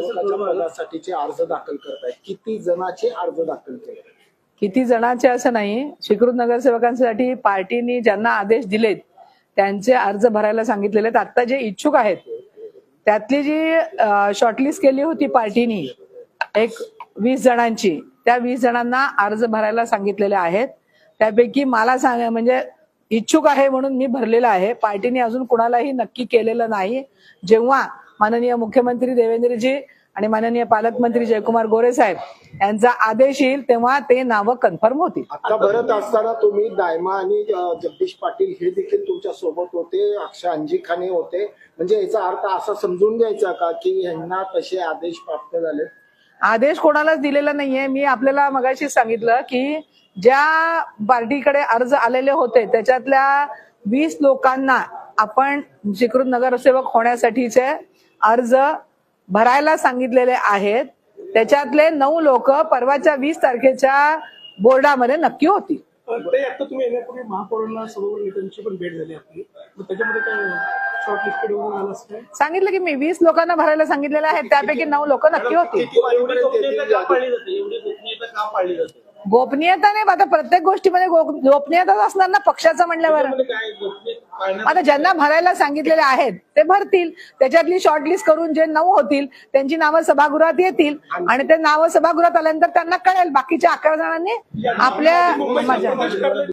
पदासाठीचे अर्ज दाखल करतायत. किती जणांचे अर्ज दाखल केले? किती जणांचे असं नाही. स्वीकृत नगरसेवकांसाठी पार्टीनी ज्यांना आदेश दिलेत त्यांचे अर्ज भरायला सांगितलेले आहेत. आता जे इच्छुक आहेत त्यातली जी शॉर्टलिस्ट केली होती पार्टीनी एक वीस जणांची त्या वीस जणांना अर्ज भरायला सांगितलेले आहेत. त्यापैकी मला सांग म्हणजे इच्छुक आहे म्हणून मी भरलेलं आहे. पार्टीने अजून कुणालाही नक्की केलेलं नाही. जेव्हा माननीय मुख्यमंत्री देवेंद्रजी आणि माननीय पालकमंत्री जयकुमार गोरे साहेब यांचा आदेश येईल तेव्हा ते नावं कन्फर्म होतील. आता भरत असताना तुम्ही दायमा आणि जगदीश पाटील हे देखील तुमच्यासोबत होते अक्षय अंजी खाने होते. म्हणजे याचा अर्थ असा समजून घ्यायचा का की यांना तसे आदेश प्राप्त झाले? आदेश कोणालाच दिलेला नाहीये. मी आपल्याला मगाशी सांगितलं की ज्या पार्टीकडे अर्ज आलेले होते त्याच्यातल्या वीस लोकांना आपण स्वीकृत नगरसेवक होण्यासाठीचे अर्ज भरायला सांगितलेले आहेत. त्याच्यातले नऊ लोक परवाच्या वीस तारखेच्या बोर्डामध्ये नक्की होती. ते आता तुम्ही येण्यापूर्वी महापौरांना समोर नेत्यांची पण भेट झाली आपली. मग त्याच्यामध्ये काय शॉर्ट लिस्टेड वगैरे झालं असं काय? सांगितलं की मी वीस लोकांना भरायला सांगितलेले आहेत त्यापैकी नऊ लोक नक्की होती? पाळली जाते? एवढी गोपनीयता का पाळली जाते? गोपनीयता नाही आता प्रत्येक गोष्टीमध्ये गो- गोपनीयताच असणार ना पक्षाचं म्हणल्यावर? काय आता ज्यांना भरायला सांगितलेले आहेत ते भरतील. त्याच्यातली शॉर्टलिस्ट करून जे नऊ होतील त्यांची नावं सभागृहात येतील आणि ते नावं सभागृहात आल्यानंतर त्यांना कळेल. बाकीच्या अकरा जणांनी आपल्या